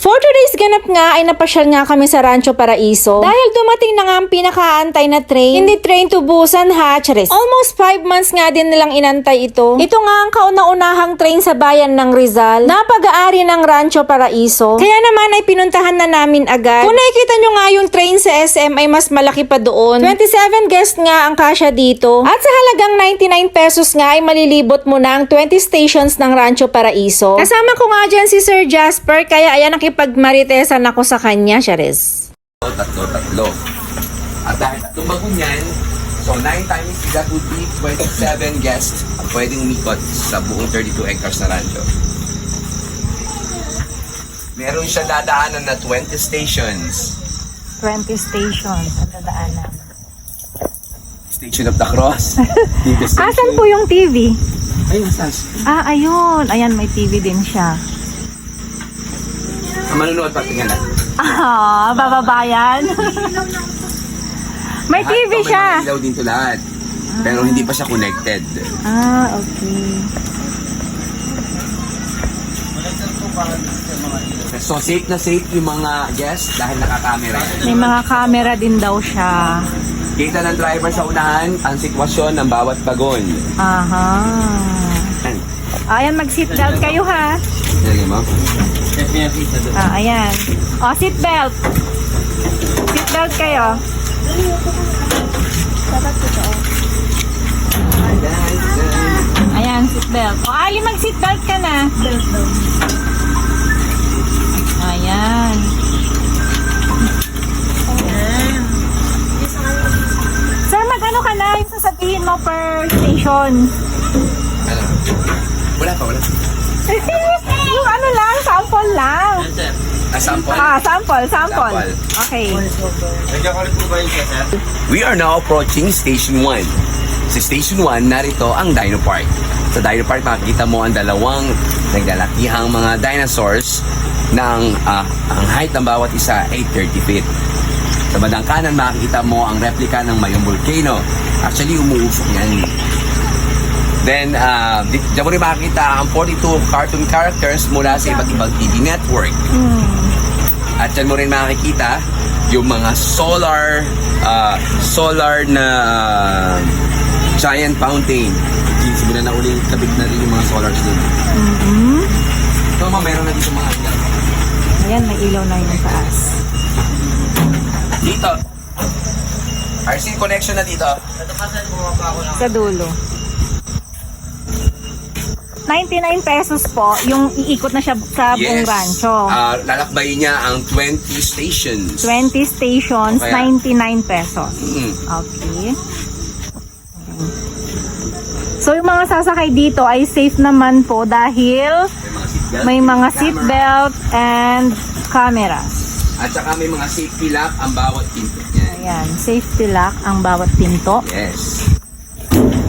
For today's ganap nga ay napasyal nga kami sa Rancho Paraiso dahil dumating na nga ang pinakaantay na train, hindi train to Busan ha, charis. Almost 5 months nga din nilang inantay ito. Ito nga ang kauna-unahang train sa bayan ng Rizal na pag-aari ng Rancho Paraiso. Kaya naman ay pinuntahan na namin agad. Kung nakikita nyo nga yung train sa SM ay mas malaki pa doon. 27 guests nga ang kasya dito. At sa halagang 99 pesos nga ay malilibot mo na ang 20 stations ng Rancho Paraiso. Kasama ko nga dyan si Sir Jasper kaya ayan nakipagmaritesan ako sa kanya, Charis. tatlo, tatlo. At dahil tatlong bagong yan, so 9 times that would be 27 guests ang pwedeng umikot sa buong 32 hectares na rancho. Meron siya dadaanan na 20 stations. 20 stations ang dadaanan. Station of the Cross. TV station. Asan po yung TV? Ay, nasaan? Ah, ayun. Ayan, may TV din siya. Manunood pa, tingnan lang. Ah, bababayan. may Lahat TV to, siya. May ilaw din to lahat. Pero hindi pa siya connected. Ah, okay. So safe na safe yung mga guests dahil nakakamera. May mga camera din daw siya. Kita ng driver sa unahan ang sitwasyon ng bawat bagon. Aha. Yan. Ayan, mag-seatbelt kayo ha. Yan mo. Ah, ayan. O, seatbelt. Seatbelt kayo. Ayan, seatbelt. O, Ali, mag-seatbelt ka na. Ayan. Sir, mag-ano ka na? Yung sasabihin mo per station. Wala pa, wala. yung ano lang, sample lang. Ah, sample. Ah, sample, sample. Sample. Okay. We are now approaching Station 1. Sa Station 1, narito ang Dino Park. Sa Dino Park, makikita mo ang dalawang naglalakihang mga dinosaurs ng ah, ang height ng bawat isa ay 30 feet. Sa bandang kanan, makikita mo ang replika ng mayong volcano. Actually, umuusok yan. Then, uh, di- diyan mo rin makikita ang 42 cartoon characters mula sa iba't ibang TV network. At dyan mo rin makikita yung mga solar ah, solar na ah, giant fountain. Simulan na ulit kabit na rin yung mga solars dun. Mm-hmm. So, ma, meron na dito mga ilaw. Ayan, may ilaw na yung taas. Dito. RC connection na dito. Sa dulo. 99 pesos po, yung iikot na siya sa buong rancho. Ah, lalakbayin niya ang 20 stations. 20 stations, Kaya- 99 pesos. Mm. Okay. So, yung mga sasakay dito ay safe naman po dahil May mga seatbelt. may mga seatbelt and cameras. At saka may mga safety lock ang bawat pinto niya. Ayan, safety lock ang bawat pinto. Yes.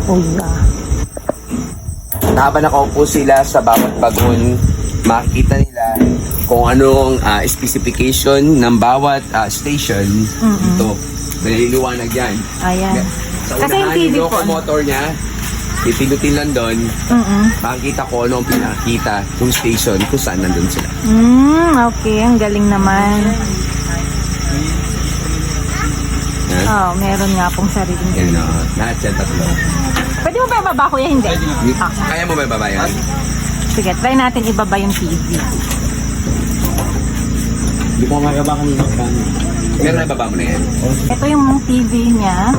Oh, yeah. Habang nakaupo sila sa bawat bagon, makikita nila kung anong ah, specification ng bawat ah, station. Ito, naliliwanag yan. Ayan. Sa Kasi yung TV po. locomotor niya, pipilutin lang doon, Mm-mm. makikita ko ano ang pinakita yung station kung saan nandun sila. Mm, okay. Ang galing naman. Yan. Oh, meron nga pong sariling Yan o, lahat yan tatlo. Mo ba ibaba kuya? Hindi. Ah, Kaya mo ba ibaba yan? sige, try natin ibaba yung TV. Hindi ko magaba kanina pa. Pero ibaba mo na yan. Ito yung TV niya.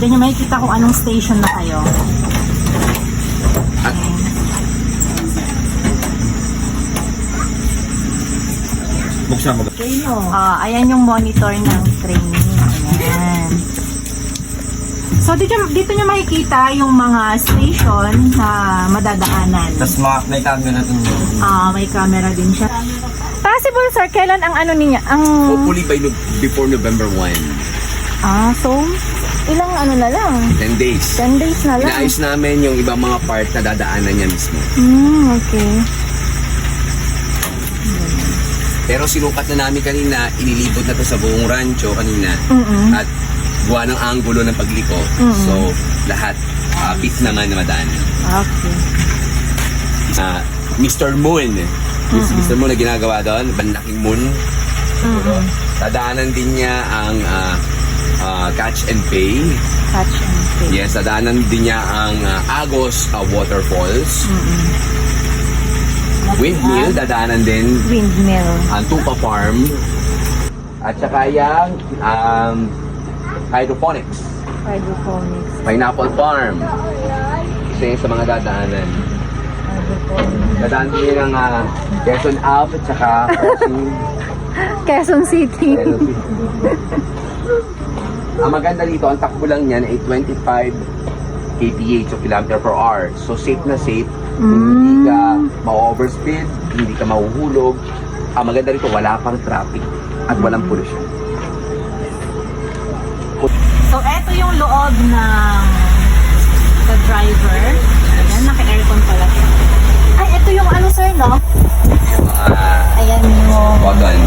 Then yung makikita kung anong station na kayo. At Buksan mo. Ah, ayan yung monitor ng training. Ayan. So dito, dito nyo makikita yung mga station na madadaanan. Tapos mga may camera natin doon. Ah, may camera din siya. Possible sir, kailan ang ano niya? Ang hopefully by no- before November 1, Ah, so ilang ano na lang? 10 days. 10 days na lang. Inaayos namin yung ibang mga part na dadaanan niya mismo. Hmm, okay. Pero sinukat na namin kanina, inilibot na to sa buong rancho kanina. Mm-mm. At gawa ng anggulo ng pagliko. So, lahat uh, fit naman na madaan. Okay. Ah, Mr. Moon, Yung sister mo na ginagawa doon, Banlaking Moon. Dadaanan din niya ang ah, ah, Catch and Pay. Catch and pay. Yes, dadaanan din niya ang ah, Agos ah, Waterfalls. Windmill, dadaanan din Windmill. ang Tupa Farm. At saka yung um, hydroponics. Hydroponics. Pineapple Farm. Isa yun sa mga dadaanan. Hydroponics. Dadaan din ng uh, Quezon Up at saka Quezon City. Quezon City. Ang maganda dito, ang takbo lang niyan ay 25 kph o kilometer per hour. So safe na safe. Hindi ka ma-overspeed, hindi ka mahuhulog. Ang maganda rito, wala pang traffic at walang pollution. Yung loob ng the driver. Ayan, naka-aircon pala siya. Ay, eto yung ano sir, no? Mga Ayan yung, wagon.